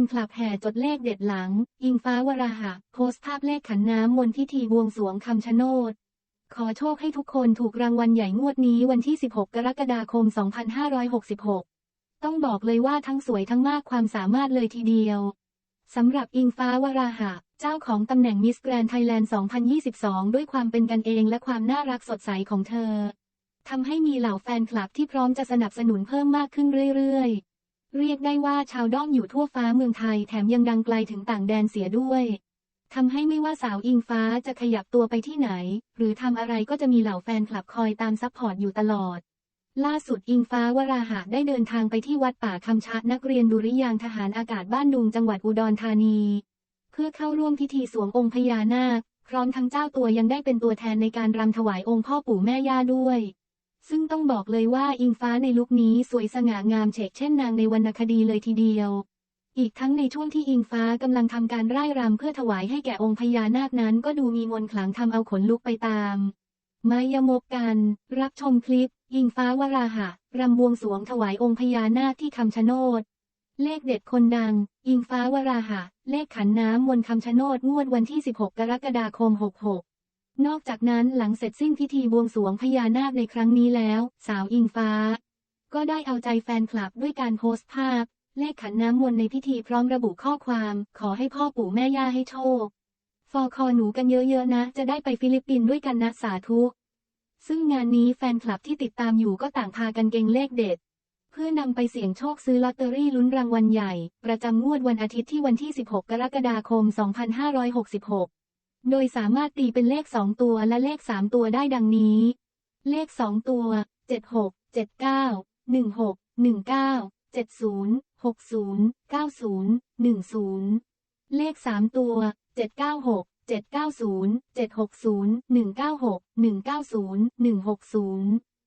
นคลับแห่จดเลขเด็ดหลัง อิงฟ้าวราหะ โพสต์ภาพเลขขันน้ำมนพิธีบวงสรวงคำชะโนด ขอโชคให้ทุกคนถูกรางวัลใหญ่งวดนี้วันที่ 16 กรกฎาคม 2566 ต้องบอกเลยว่าทั้งสวยทั้งมากความสามารถเลยทีเดียว สำหรับอิงฟ้าวราหะ เจ้าของตำแหน่งมิสแกรนไทยแลนด์ 2022 ด้วยความเป็นกันเองและความน่ารักสดใสของเธอทำให้มีเหล่าแฟนคลับที่พร้อมจะสนับสนุนเพิ่มมากขึ้นเรื่อยๆ เรียกได้ว่าชาวด้อมอยู่ทั่วฟ้าเมืองไทยแถมยังดังไกลถึงต่างแดนเสียด้วยทำให้ไม่ว่าสาวอิงฟ้าจะขยับตัวไปที่ไหน หรือทำอะไรก็จะมีเหล่าแฟนคลับคอยตามซัพพอร์ตอยู่ตลอด ล่าสุดอิงฟ้าวราหะได้เดินทางไปที่วัดป่าคำชะนักเรียนดุริยางทหารอากาศบ้านดุงจังหวัดอุดรธานี เพื่อเข้าร่วมพิธีสวมองค์พญานาค พร้อมทั้งเจ้าตัวยังได้เป็นตัวแทนในการรำถวายองค์พ่อปู่แม่ย่าด้วย ซึ่งต้องบอกเลยว่าอิงฟ้าในลุคนี้สวยสง่างามเฉกเช่นนางในวรรณคดีเลยทีเดียว อีกทั้งในช่วงที่อิงฟ้ากำลังทำการร่ายรำเพื่อถวายให้แก่องค์พญานาคนั้น ก็ดูมีมนต์ขลังทำเอาขนลุกไปตามมายมกกัน รับชมคลิป อิงฟ้าวราหะรำบวงสรวงถวายองค์พญานาคที่คำชะโนด เลขเด็ดคนดัง อิงฟ้าวราหะ เลขขันน้ำมนต์คำชะโนดงวดวันที่ 16 กรกฎาคม 66 นอกจากนั้นหลังเสร็จสิ้นพิธีบวงสรวงพญานาคในครั้งนี้แล้ว สาวอิงฟ้า ก็ได้เอาใจแฟนคลับด้วยการโพสต์ภาพ เลขขันน้ำมนต์ในพิธีพร้อมระบุข้อความ ขอให้พ่อปู่แม่ย่าให้โชค ฟอคอหนูกันเยอะๆนะ จะได้ไปฟิลิปปินส์ด้วยกันนะสาธุซึ่งงานนี้แฟนคลับที่ติดตามอยู่ก็ต่างพากันเก่งเลขเด็ด เพื่อนำไปเสี่ยงโชคซื้อลอตเตอรี่ลุ้นรางวัลใหญ่ ประจำงวดวันอาทิตย์ที่วันที่ 16 กรกฎาคม 2566 โดยสามารถตีเป็นเลข 2 ตัวและเลข 3 ตัวได้ดังนี้ เลข 2 ตัว 76 79 16 19 70 60 90 10 เลข 3 ตัว 796 790 760 196 190 160